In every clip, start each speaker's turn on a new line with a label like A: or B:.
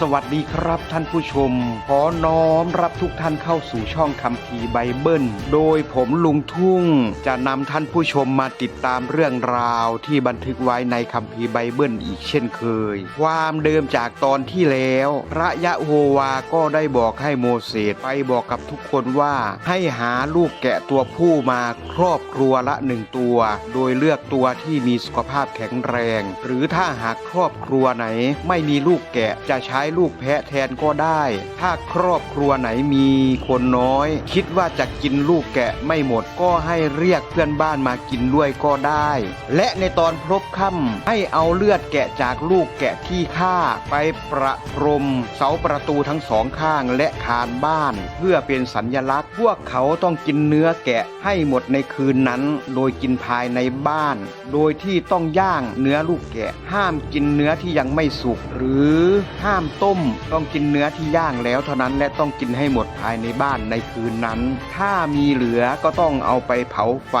A: สวัสดีครับท่านผู้ชม ขอน้อมรับทุกท่านเข้าสู่ช่องคัมภีไบเบิล โดยผมลุงทุ่ง จะนำท่านผู้ชมมาติดตามเรื่องราวที่บันทึกไว้ในคัมภีไบเบิลอีกเช่นเคย ความเดิมจากตอนที่แล้ว พระยะโฮวาก็ได้บอกให้โมเสสไปบอกกับทุกคนว่าให้หาลูกแกะตัวผู้มาครอบครัวละหนึ่งตัว โดยเลือกตัวที่มีสุขภาพแข็งแรง หรือถ้าหากครอบครัวไหนไม่มีลูกแกะจะใช้ลูกแพะแทนก็ได้ ถ้าครอบครัวไหนมีคนน้อย คิดว่าจะกินลูกแกะไม่หมดก็ให้เรียกเพื่อนบ้านมากินด้วยก็ได้ และในตอนพลบค่ำให้เอาเลือดแกะจากลูกแกะที่ฆ่า ไปประพรมเสาประตูทั้งสองข้างและคานบ้าน เพื่อเป็นสัญลักษณ์ พวกเขาต้องกินเนื้อแกะให้หมดในคืนนั้น โดยกินภายในบ้าน โดยที่ต้องย่างเนื้อลูกแกะ ห้ามกินเนื้อที่ยังไม่สุกหรือห้ามต้ม ต้องกินเนื้อที่ย่างแล้วเท่านั้นและต้องกินให้หมดภายในบ้านในคืนนั้น ถ้ามีเหลือก็ต้องเอาไปเผาไฟ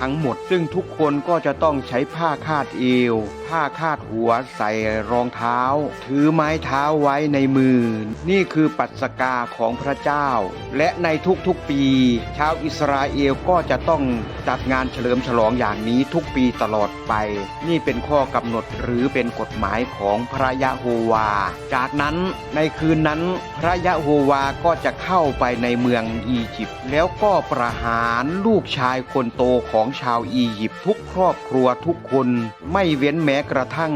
A: ทั้งหมด ซึ่งทุกคนก็จะต้องใช้ผ้าคาดเอว ผ้าคาดหัวใส่รองเท้า ถือไม้เท้าไว้ในมือ นี่คือปัสกาของพระเจ้า และในทุกๆปี ชาวอิสราเอลก็จะต้องจัดงานเฉลิมฉลองอย่างนี้ทุกปีตลอดไป นี่เป็นข้อกำหนดหรือเป็นกฎหมายของพระยะโฮวาจากนั้นในคืนนั้นพระยะโฮวาก็จะเข้าไปในเมืองอียิปต์แล้วก็ประหารลูกชายคนโตของชาวอียิปต์ทุกครอบครัวทุกคนไม่เว้นแม้กระทั่ง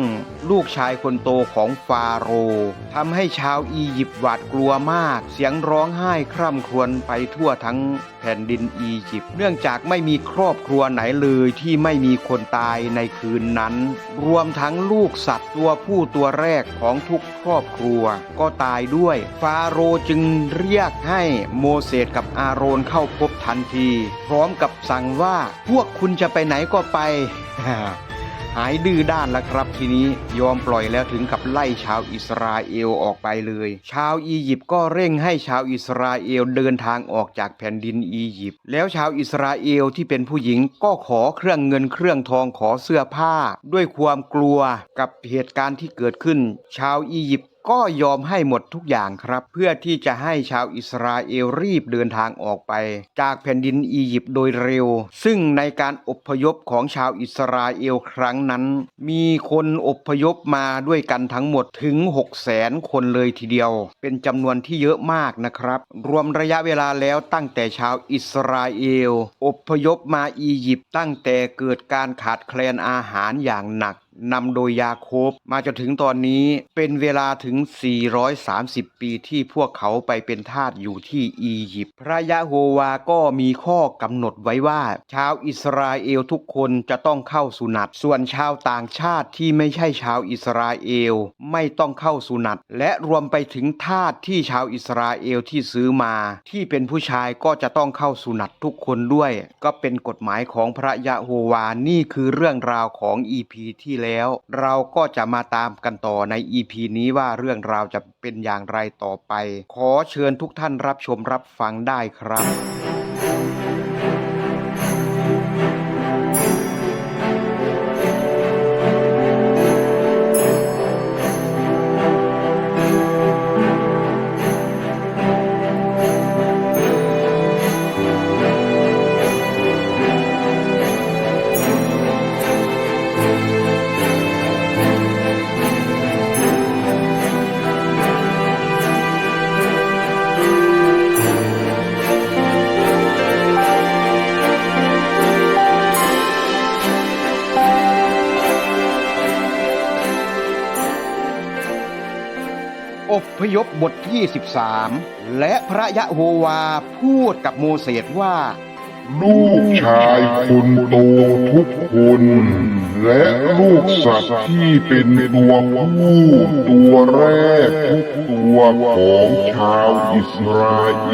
A: ลูกชายคนโตของฟาโรห์ทำให้ชาวอียิปต์หวาดกลัวมาก เสียงร้องไห้คร่ำครวญไปทั่วทั้งแผ่นดินอียิปต์เนื่องจากไม่มีครอบครัวไหนเลยที่ไม่มีคนตายในคืนนั้น รวมทั้งลูกสัตว์ตัวผู้ตัวแรกของทุกครอบครัวก็ตายด้วย ฟาโรจึงเรียกให้โมเสสกับอาโรนเข้าพบทันที พร้อมกับสั่งว่าพวกคุณจะไปไหนก็ไป หายดื้อด้านแล้วครับทีนี้ยอมปล่อยแล้วถึงกับไล่ชาวอิสราเอลออกไปเลย ชาวอียิปต์ก็เร่งให้ชาวอิสราเอลเดินทางออกจากแผ่นดินอียิปต์แล้วชาวอิสราเอลที่เป็นผู้หญิงก็ขอเครื่องเงินเครื่องทองขอเสื้อผ้า ด้วยความกลัวกับเหตุการณ์ที่เกิดขึ้น ชาวอียิปต์ ก็ยอมให้หมดทุกอย่างครับ เพื่อที่จะให้ชาวอิสราเอลรีบเดินทางออกไป จากแผ่นดินอียิปต์โดยเร็ว ซึ่งในการอพยพของชาวอิสราเอลครั้งนั้น มีคนอพยพมาด้วยกันทั้งหมดถึง 6 0 0แสนคนเลยทีเดียว เป็นจำนวนที่เยอะมากนะครับ รวมระยะเวลาแล้วตั้งแต่ชาวอิสราเอลอพยพมาอียิปต์ตั้งแต่เกิดการขาดแคลนอาหารอย่างหนักนำโดยยาโคบมาจนถึงตอนนี้เป็นเวลาถึง 430 ปีที่พวกเขาไปเป็นทาสอยู่ที่อียิปต์พระยะโฮวาก็มีข้อกำหนดไว้ว่า ชาวอิสราเอลทุกคนจะต้องเข้าสุนัตส่วนชาวต่างชาติที่ไม่ใช่ชาวอิสราเอลไม่ต้องเข้าสุนัตและรวมไปถึงทาสที่ชาวอิสราเอลที่ซื้อมา ที่เป็นผู้ชายก็จะต้องเข้าสุนัตทุกคนด้วย ก็เป็นกฎหมายของพระยะโฮวานี่คือเรื่องราวของ EP ที่แล้ว เราก็จะมาตามกันต่อใน EP นี้ว่าเรื่องราวจะเป็นอย่างไรต่อไป ขอเชิญทุกท่านรับชมรับฟังได้ครับ บทที่ 13 และพระยะโฮวาพูดกับโมเสสว่า
B: ลูกชายคนโตทุกคน และลูกสัตว์ที่เป็นตัวผู้ตัวแรกทุกตัวของชาวอิสราเอ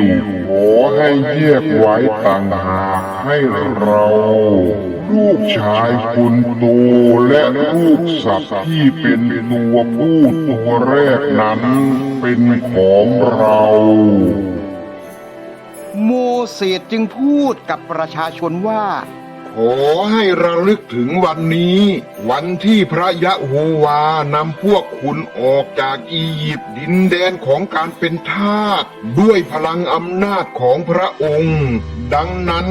B: ลขอให้แยกไว้ต่างหากให้เรา ลูกชายคนโตและลูกสัตว์ที่เป็นตัวผู้ตัวแรกนั้นเป็นของเรา
A: โมเสสจึงพูดกับประชาชนว่า
B: ขอให้ระลึกถึงวันนี้ วันที่พระยะโฮวานำพวกคุณออกจากอียิปต์ดินแดนของการเป็นทาสด้วยพลังอำนาจของพระองค์ ดังนั้น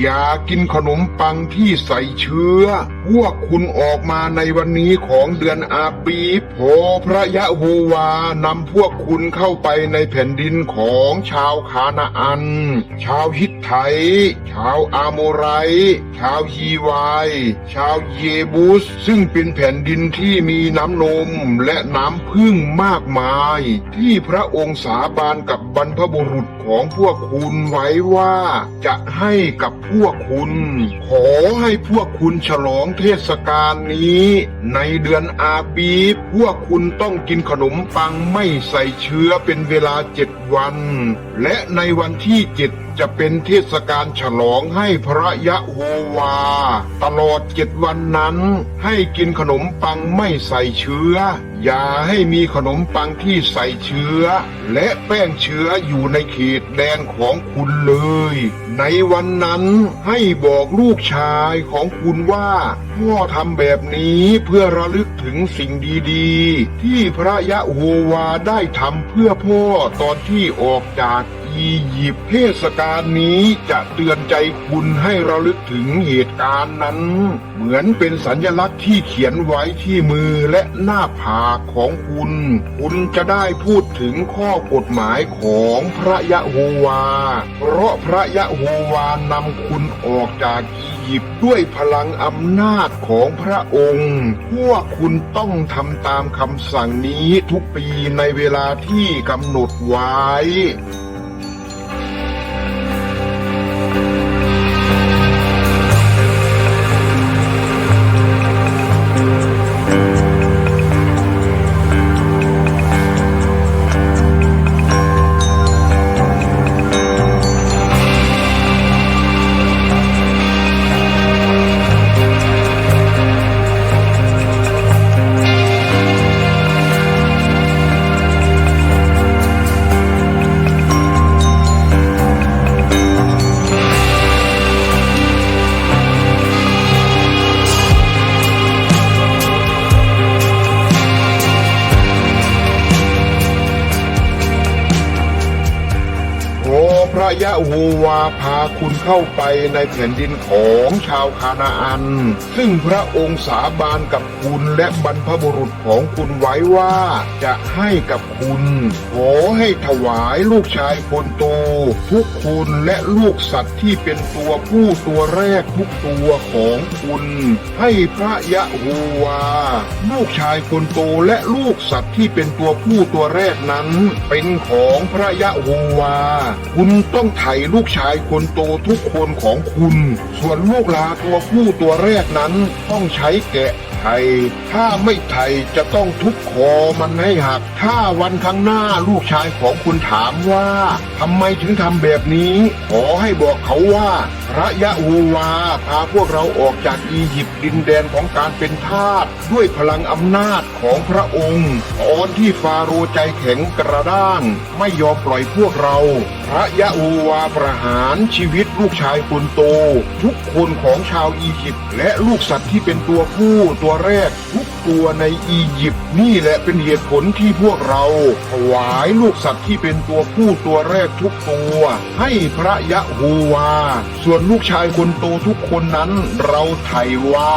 B: อย่ากินขนมปังที่ใส่เชื้อ พวกคุณออกมาในวันนี้ของเดือนอาปีพอพระยะโฮวานำพวกคุณเข้าไปในแผ่นดินของชาวคานาอัน ชาวฮิตไท ชาวอาโมไรชาวฮีวาย ชาวเยบุสซึ่งเป็นแผ่นดินที่มีน้ำนมและน้ำพึ่งมากมาย ที่พระองค์สาบานกับบรรพบุรุษของพวกคุณไว้ว่าจะให้กับพวกคุณ ขอให้พวกคุณฉลองเทศกาลนี้ ในเดือนอาบีบพวกคุณต้องกินขนมปังไม่ใส่เชื้อเป็นเวลาเจ็ดวัน และในวันที่เจ็ด จะเป็นเทศกาลฉลองให้พระยะโฮวา ตลอดเจ็ดวันนั้น ให้กินขนมปังไม่ใส่เชื้อ อย่าให้มีขนมปังที่ใส่เชื้อ และแป้งเชื้ออยู่ในเขตแดนของคุณเลย ในวันนั้นให้บอกลูกชายของคุณว่าพ่อทำแบบนี้เพื่อระลึกถึงสิ่งดีๆ ที่พระยะโฮวาได้ทำเพื่อพ่อตอนที่ออกจาก อียิปต์เทศกาลนี้จะเตือนใจคุณให้ระลึกถึงเหตุการณ์นั้น เหมือนเป็นสัญลักษณ์ที่เขียนไว้ที่มือและหน้าผากของคุณ คุณจะได้พูดถึงข้อกฎหมายของพระยะโฮวา เพราะพระยะโฮวานำคุณออกจากอียิปต์ด้วยพลังอำนาจของพระองค์ พวกคุณต้องทำตามคำสั่งนี้ทุกปีในเวลาที่กำหนดไว้ พระยะโฮวาพาคุณเข้าไปในแผ่นดินของชาวคานาอัน ซึ่งพระองค์สาบานกับคุณและบรรพบุรุษของคุณไว้ว่าจะให้กับคุณ ขอให้ถวายลูกชายคนโตทุกคนและลูกสัตว์ที่เป็นตัวผู้ตัวแรกทุกตัวของคุณ ให้พระยะโฮวา ลูกชายคนโตและลูกสัตว์ที่เป็นตัวผู้ตัวแรกนั้น เป็นของพระยะโฮวาคุณต้องไถลูกชายคนโตทุกคนของคุณ ส่วนลูกลาตัวผู้ตัวแรกนั้นต้องใช้แกะ ไถถ้าไม่ไถ่จะต้องทุบคอมันให้หัก ถ้าวันข้างหน้าลูกชายของคุณถามว่าทำไมถึงทำแบบนี้ ขอให้บอกเขาว่า พระยะโฮวาพาพวกเราออกจากอียิปต์ดินแดนของการเป็นทาสด้วยพลังอำนาจของพระองค์ตอนที่ฟาโรห์ใจแข็งกระด้าง ไม่ยอมปล่อยพวกเรา พระยะโฮวาประหารชีวิตลูกชายคนโต ทุกคนของชาวอียิปต์และลูกสัตว์ที่เป็นตัวผู้ตัวแรกทุกตัวในอียิปต์นี่แหละเป็นเหตุผลที่พวกเราถวายลูกสัตว์ที่เป็นตัวผู้ตัวแรกทุกตัว ให้พระยะโฮวา ส่วนลูกชายคนโตทุกคนนั้นเราไถ่ไว้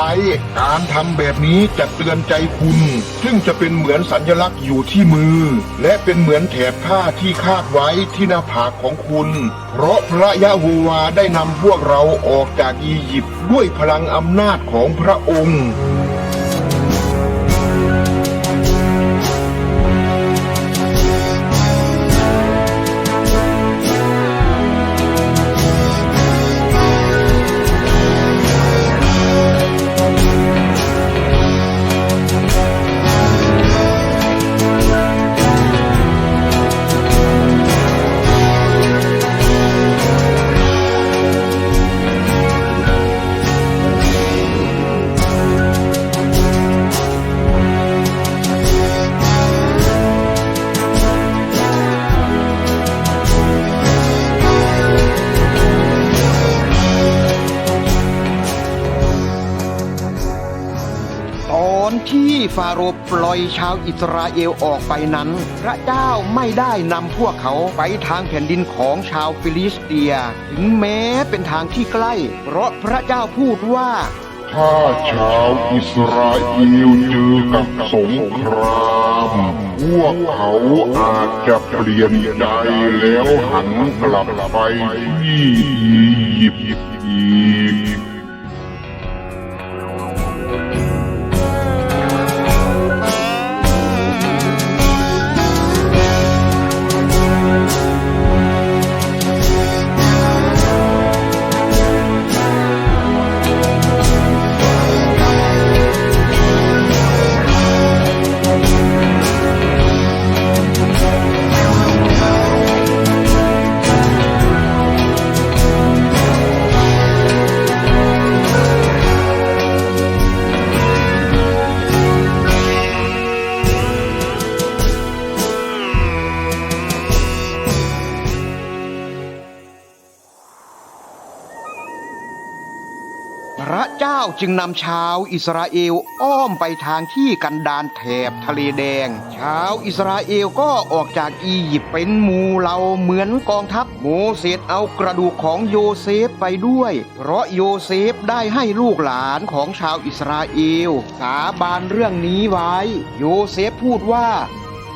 B: การทำแบบนี้จะเตือนใจคุณ ซึ่งจะเป็นเหมือนสัญลักษณ์อยู่ที่มือ และเป็นเหมือนแถบผ้าที่คาดไว้ที่หน้าผากของคุณ เพราะพระยะโฮวาได้นำพวกเราออกจากอียิปต์ด้วยพลังอำนาจของพระองค์
A: ปล่อยชาวอิสราเอลออกไปนั้น พระเจ้าไม่ได้นำพวกเขาไปทางแผ่นดินของชาวฟิลิสเตีย ถึงแม้เป็นทางที่ใกล้ เพราะพระเจ้าพูดว่า
B: ถ้าชาวอิสราเอลเจอกับสงครามพวกเขาอาจจะเปลี่ยนใจแล้วหันกลับไปที่อียิปต์
A: จึงนำชาวอิสราเอลอ้อมไปทางที่กันดานแถบทะเลแดง ชาวอิสราเอลก็ออกจากอียิปต์เป็นหมูเหล่าเหมือนกองทัพโมเสสเอากระดูกของโยเซฟไปด้วย เพราะโยเซฟได้ให้ลูกหลานของชาวอิสราเอล สาบานเรื่องนี้ไว้ โยเซฟพูดว่า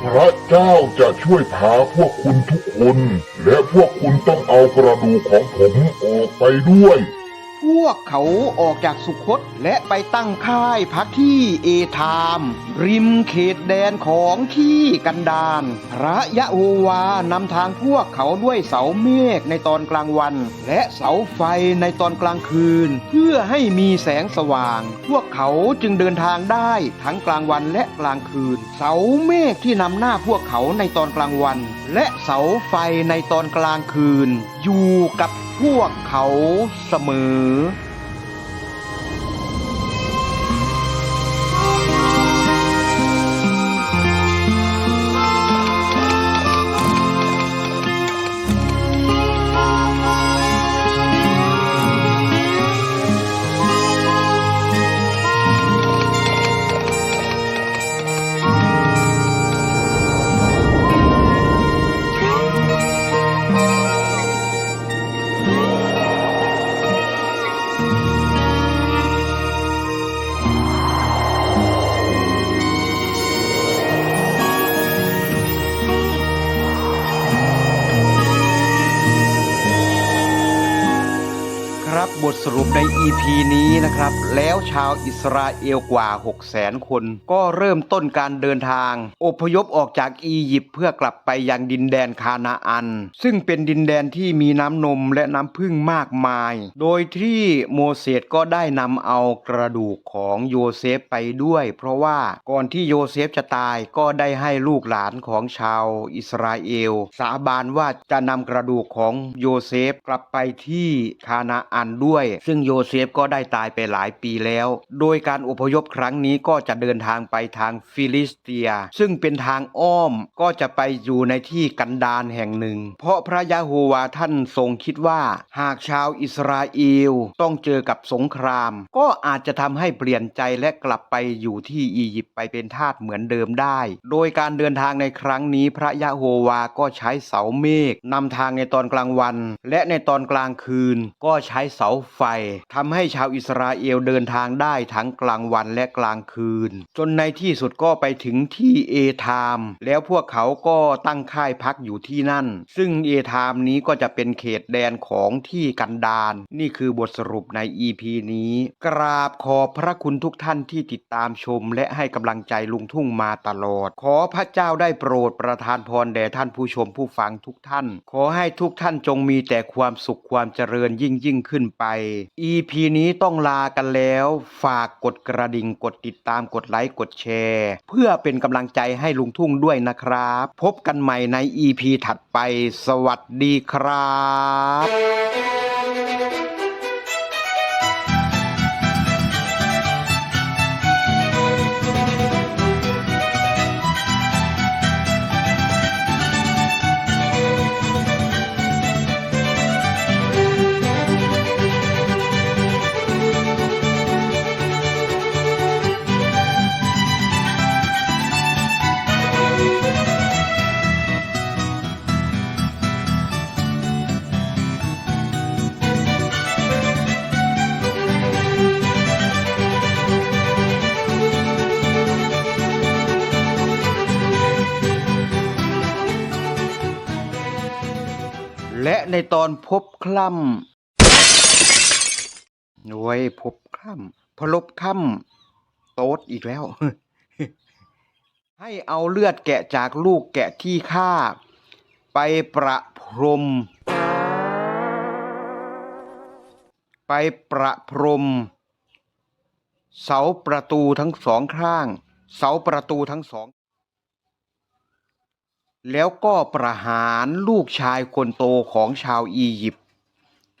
B: พระเจ้าจะช่วยพาพวกคุณทุกคน และพวกคุณต้องเอากระดูกของผมออกไปด้วย
A: วกเขาออกจากสุคตและไปตั้งค่ายพักที่เอธาม ริมเขตแดนของที่กันดานพระยะโฮวานำทางพวกเขาด้วยเสาเมฆในตอนกลางวัน และเสาไฟในตอนกลางคืน เพื่อให้มีแสงสว่าง พวกเขาจึงเดินทางได้ทั้งกลางวันและกลางคืน เสาเมฆที่นำหน้าพวกเขาในตอนกลางวัน และเสาไฟในตอนกลางคืน อยู่กับ พวกเขาเสมอ รุปใน EP นี้นะครับ แล้วชาวอิสราเอลกว่า 6 0แสนคน ก็เริ่มต้นการเดินทาง อพยพออกจากอียิปต์เพื่อกลับไปยังดินแดนคานาอัน ซึ่งเป็นดินแดนที่มีน้ำนมและน้ำพึ่งมากมาย โดยที่โมเสสก็ได้นำเอากระดูกของโยเซฟไปด้วย เพราะว่าก่อนที่โยเซฟจะตายก็ได้ให้ลูกหลานของชาวอิสราเอล สาบานว่าจะนำกระดูกของโยเซฟกลับไปที่คานาอันด้วยซึ่งโยเซฟก็ได้ตายไปหลายปีแล้ว โดยการอพยพครั้งนี้ก็จะเดินทางไปทางฟิลิสเตีย ซึ่งเป็นทางอ้อมก็จะไปอยู่ในที่กันดารแห่งหนึ่ง เพราะพระยะโฮวาท่านทรงคิดว่า หากชาวอิสราเอลต้องเจอกับสงคราม ก็อาจจะทำให้เปลี่ยนใจและกลับไปอยู่ที่อียิปต์ไปเป็นทาสเหมือนเดิมได้ โดยการเดินทางในครั้งนี้พระยะโฮวาก็ใช้เสาเมฆนำทางในตอนกลางวัน และในตอนกลางคืนก็ใช้เสาไฟทำให้ชาวอิสราเอลเดินทางได้ทั้งกลางวันและกลางคืน จนในที่สุดก็ไปถึงที่เอธามแล้วพวกเขาก็ตั้งค่ายพักอยู่ที่นั่น ซึ่งเอธามนี้ก็จะเป็นเขตแดนของที่กันดารนี่คือบทสรุปใน EP นี้ กราบขอบพระคุณทุกท่านที่ติดตามชม และให้กำลังใจลุงทุ่งมาตลอด ขอพระเจ้าได้โปรดประทานพรแด่ท่านผู้ชมผู้ฟังทุกท่าน ขอให้ทุกท่านจงมีแต่ความสุขความเจริญยิ่งยิ่งขึ้นไป EP นี้ต้องลากันแล้ว ฝากกดกระดิ่งกดติดตามกดไลค์กดแชร์ เพื่อเป็นกำลังใจให้ลุงทุ่งด้วยนะครับ พบกันใหม่ใน EP ถัดไป สวัสดีครับ และในตอนพบคล่ำโอ้ยพบคล่ำพลบค่ำโต๊ดอีกแล้ว ให้เอาเลือดแกะจากลูกแกะที่ฆ่า ไปประพรม ไปประพรม เสาประตูทั้งสองข้าง เสาประตูทั้งสอง แล้วก็ประหารลูกชายคนโตของชาวอียิปต์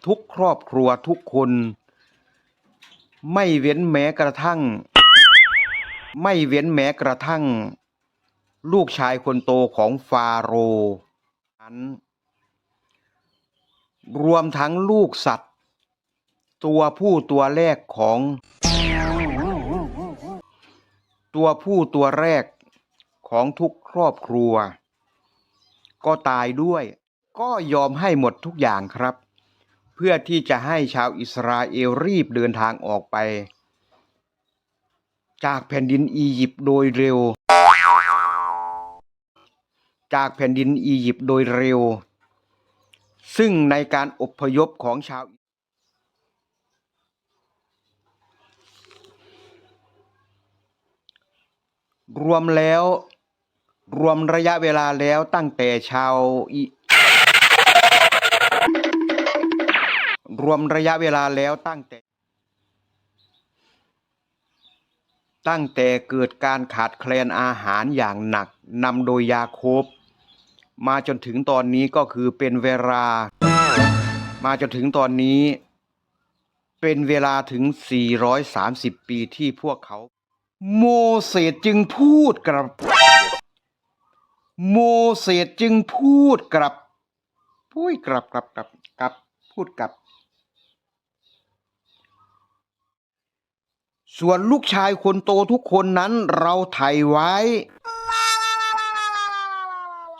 A: ทุกครอบครัวทุกคน ไม่เว้นแม้กระทั่ง ไม่เว้นแม้กระทั่ง ลูกชายคนโตของฟาโรห์นั้นรวมทั้งลูกสัตว์ ตัวผู้ตัวแรกของ ตัวผู้ตัวแรกของทุกครอบครัว ก็ตายด้วย ก็ยอมให้หมดทุกอย่างครับ เพื่อที่จะให้ชาวอิสราเอลรีบเดินทางออกไป จากแผ่นดินอียิปต์โดยเร็ว จากแผ่นดินอียิปต์โดยเร็ว ซึ่งในการอพยพของชาวรวมแล้ว รวมระยะเวลาแล้วตั้งแต่ชาวอิรวมระยะเวลาแล้วตั้งแต่ ตั้งแต่เกิดการขาดแคลนอาหารอย่างหนักนำโดยยาโคบ มาจนถึงตอนนี้ก็คือเป็นเวลา มาจนถึงตอนนี้ เป็นเวลาถึง 430 ปีที่พวกเขา โมเสสจึงพูดกับ โมเสสจึงพูดกลับพูดกลับกลับกลับกลับพูดกลับ ส่วนลูกชายคนโตทุกคนนั้นเราไถ่ไว้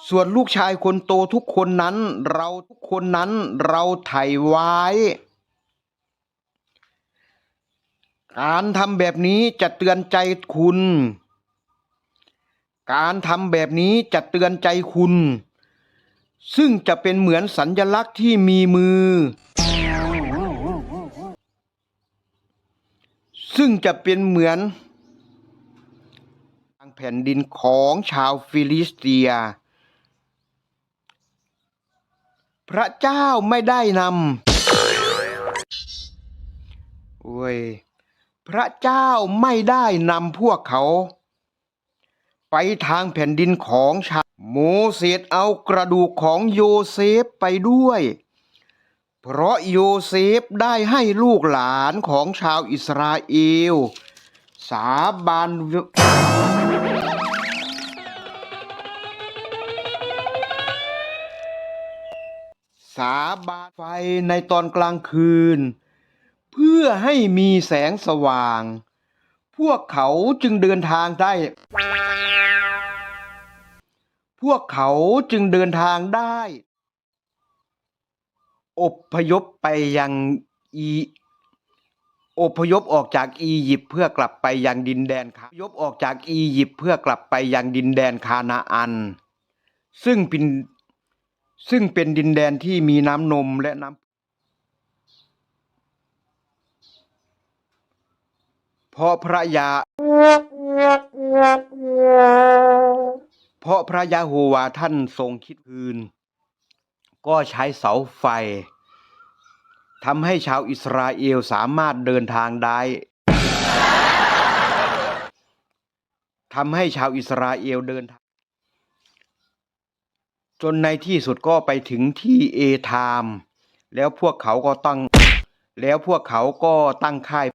A: ส่วนลูกชายคนโตทุกคนนั้น เราทุกคนนั้นเราไถ่ไว้ การทำแบบนี้จะเตือนใจคุณ การทำแบบนี้จะเตือนใจคุณ ซึ่งจะเป็นเหมือนสัญลักษณ์ที่มีมือ ซึ่งจะเป็นเหมือนทางแผ่นดินของชาวฟิลิสเตีย พระเจ้าไม่ได้นำโอ้ยพระเจ้าไม่ได้นำพวกเขา ไปทางแผ่นดินของชาโมเสสเอากระดูกของโยเซฟไปด้วย เพราะโยเซฟได้ให้ลูกหลานของชาวอิสราเอล สาบานสาบานไฟในตอนกลางคืน เพื่อให้มีแสงสว่าง พวกเขาจึงเดินทางได้ พวกเขาจึงเดินทางได้ อบพยพไปยังอีอพยพออกจากอียิปต์เพื่อกลับไปยังดินแดนคาอพยพออกจากอียิปต์เพื่อกลับไปยังดินแดนคานาอัน ซึ่งเป็นซึ่งเป็นดินแดนที่มีน้ำนมและน้ำเพราะพระยา เพราะพระยาโฮวาท่านทรงคิดคืน ก็ใช้เสาไฟทำให้ชาวอิสราเอลสามารถเดินทางได้ทำให้ชาวอิสราเอลเดินทาง จนในที่สุดก็ไปถึงที่เอธาม แล้วพวกเขาก็ตั้ง แล้วพวกเขาก็ตั้งค่าย